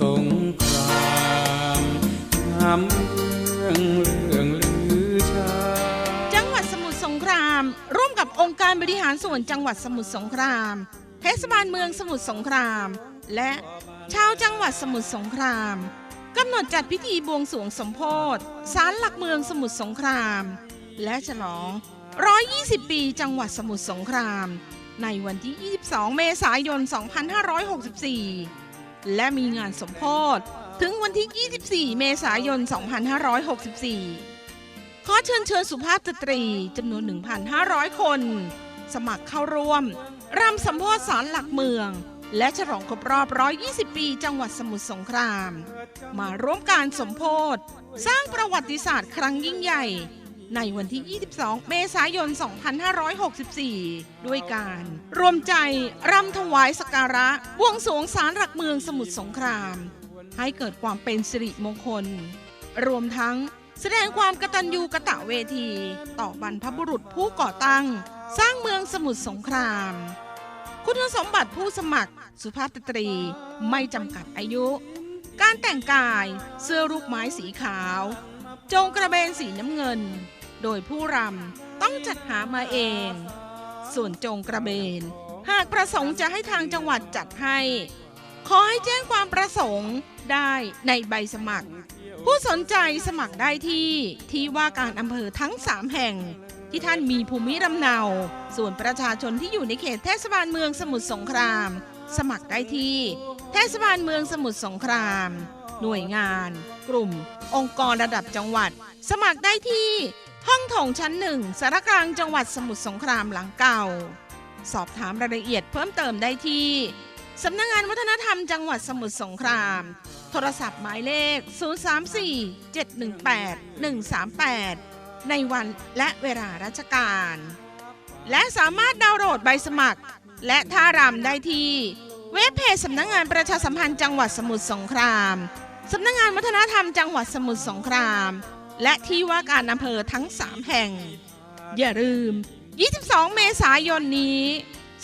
สงครามทำเรื่องเรื่องลือชาจังหวัดสมุทรสงคราม ร่วมกับองค์การบริหารส่วนจังหวัดสมุทรสงคราม เทศบาลเมืองสมุทรสงคราม และชาวจังหวัดสมุทรสงครามกำหนดจัดพิธีบวงสรวงสมโพธิศาลหลักเมืองสมุทรสงคราม และฉลอง 120 ปีจังหวัดสมุทรสงคราม ในวันที่ 22 เมษายน 2564 และมีงานสมโพธิถึงวันที่ 24 เมษายน 2564 ขอเชิญเชิญสุภาพสตรีจำนวน 1,500 คน สมัครเข้าร่วมรำสมโพธิสารหลักเมือง และฉลองครบรอบ 120 ปี จังหวัดสมุทรสงคราม มาร่วมการสมโพธิสร้างประวัติศาสตร์ครั้งยิ่งใหญ่ ในวันที่ 22 เมษายน 2564 ด้วยการรวมใจรำถวายสการะบวงสรวงสารหลักเมืองสมุทรสงคราม ให้เกิดความเป็นสิริมงคล รวมทั้งแสดงความกตัญญูกะตะเวที ต่อบรรพบุรุษผู้ก่อตั้ง สร้างเมืองสมุทรสงคราม คุณสมบัติผู้สมัคร สุภาพสตรีไม่จำกัดอายุ การแต่งกายเสื้อลูกไม้สีขาว จงกระเบนสีน้ำเงิน โดยผู้รำต้องจัดหามาเอง ส่วนจงกระเบน หากประสงค์จะให้ทางจังหวัดจัดให้ ขอให้แจ้งความประสงค์ได้ในใบสมัคร ผู้สนใจสมัครได้ที่ที่ว่าการอำเภอทั้ง 3 แห่ง ที่ท่านมีภูมิลำเนา ส่วนประชาชนที่อยู่ในเขตเทศบาลเมืองสมุทรสงคราม สมัครได้ที่ เทศบาลเมืองสมุทรสงคราม หน่วยงาน กลุ่ม องค์กรระดับจังหวัด สมัครได้ที่ ห้องโถงชั้นหนึ่งสารกลางจังหวัดสมุทรสงครามหลังเก่า สอบถามรายละเอียดเพิ่มเติมได้ที่สำนักงานวัฒนธรรมจังหวัดสมุทรสงคราม โทรศัพท์หมายเลข 034-718-138 ในวันและเวลาราชการ และสามารถดาวน์โหลดใบสมัคร และท่ารำได้ที่เว็บเพจสำนักงานประชาสัมพันธ์จังหวัดสมุทรสงคราม สำนักงานวัฒนธรรมจังหวัดสมุทรสงคราม และที่ว่าการอำเภอทั้ง 3 แห่ง อย่าลืม 22 เมษายนนี้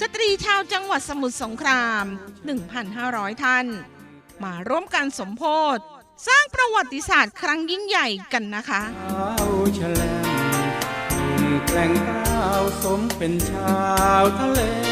สตรีชาวจังหวัดสมุทรสงคราม 1,500 ท่าน มาร่วมกันสมโพธสร้างประวัติศาสตร์ครั้งยิ่งใหญ่กันนะคะแกล้งก้าวสมเป็นชาวทะเล